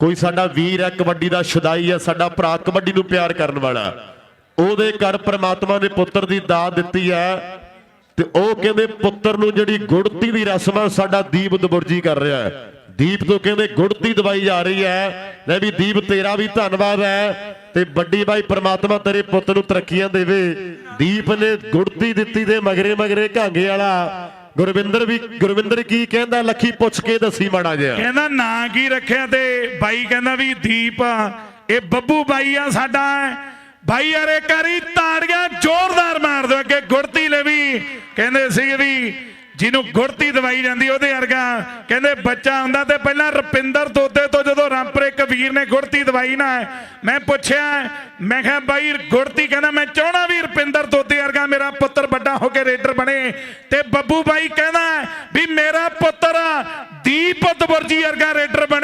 ਕੋਈ ਸਾਡਾ ਵੀਰ ਹੈ, ਕਬੱਡੀ ਦਾ ਸ਼ੁਦਾਈ ਹੈ, ਸਾਡਾ ਭਰਾ ਕਬੱਡੀ ਨੂੰ ਪਿਆਰ ਕਰਨ ਵਾਲਾ। ਉਹਦੇ ਘਰ ਪ੍ਰਮਾਤਮਾ ਨੇ ਪੁੱਤਰ ਦੀ ਦਾਤ ਦਿੱਤੀ ਹੈ ਤੇ ਉਹ ਕਹਿੰਦੇ ਪੁੱਤਰ ਨੂੰ ਜਿਹੜੀ ਗੁੜਤੀ ਦੀ ਰਸਮ ਹੈ ਸਾਡਾ ਦੀਪ ਦਬੁਰਜੀ ਕਰ ਰਿਹਾ ਹੈ। ਦੀਪ ਤੋਂ ਕਹਿੰਦੇ ਗੁੜਤੀ ਦਵਾਈ ਜਾ ਰਹੀ ਹੈ, ਲੈ ਵੀ ਦੀਪ ਤੇਰਾ ਵੀ ਧੰਨਵਾਦ ਹੈ ਤੇ ਵੱਡੀ ਬਾਈ ਪ੍ਰਮਾਤਮਾ ਤੇਰੇ ਪੁੱਤ ਨੂੰ ਤਰੱਕੀਆਂ ਦੇਵੇ। ਦੀਪ ਨੇ ਗੁੜਤੀ ਦਿੱਤੀ ਤੇ ਮਗਰੇ ਮਗਰੇ ਘਾਂਗੇ ਵਾਲਾ ਗੁਰਵਿੰਦਰ ਵੀ, ਗੁਰਵਿੰਦਰ ਕੀ ਕਹਿੰਦਾ? ਲੱਖੀ ਪੁੱਛ ਕੇ ਦੱਸੀ ਮਾੜਾ ਜਿਹਾ। ਕਹਿੰਦਾ, ਨਾਂ ਕੀ ਰੱਖਿਆ ਤੇ ਬਾਈ ਕਹਿੰਦਾ ਵੀ ਦੀਪ ਇਹ ਬੱਬੂ ਬਾਈ ਆ ਸਾਡਾ। ਬਾਈ ਯਾਰੇ ਕਰੀ ਤਾੜੀਆਂ ਜ਼ੋਰਦਾਰ ਮਾਰ ਦਿਓ ਅੱਗੇ ਗੁੜਤੀ ਲੈ ਵੀ। ਕਹਿੰਦੇ ਸੀ ਵੀ ਜਿਹਨੂੰ ਗੁੜਤੀ ਦਵਾਈ ਜਾਂਦੀ ਉਹਦੇ ਵਰਗਾ। ਕਹਿੰਦੇ ਬੱਚਾ ਹੁੰਦਾ ਤੇ ਪਹਿਲਾਂ ਰਪਿੰਦਰ ਤੋਤੇ ਤੋਂ ਜਦੋਂ ਰਾਮਪੁਰੇ ਕਬੀਰ ਨੇ ਗੁਰਤੀ ਦਵਾਈ ਨਾ ਮੈਂ ਪੁੱਛਿਆ, ਮੈਂ ਕਿਹਾ, ਬਾਈ ਗੁਰਤੀ ਕਹਿੰਦਾ, ਮੈਂ ਚਾਹਣਾ ਵੀ ਰਪਿੰਦਰ ਤੋਤੇ ਵਰਗਾ ਮੇਰਾ ਪੁੱਤਰ ਵੱਡਾ ਹੋ ਕੇ ਰੇਡਰ ਬਣੇ। ਤੇ ਬੱਬੂ ਬਾਈ ਕਹਿੰਦਾ ਵੀ ਮੇਰਾ ਪੁੱਤਰ ਦੀਪ ਦਬੁਰਜੀ ਵਰਗਾ ਰੇਡਰ ਬਣੇ।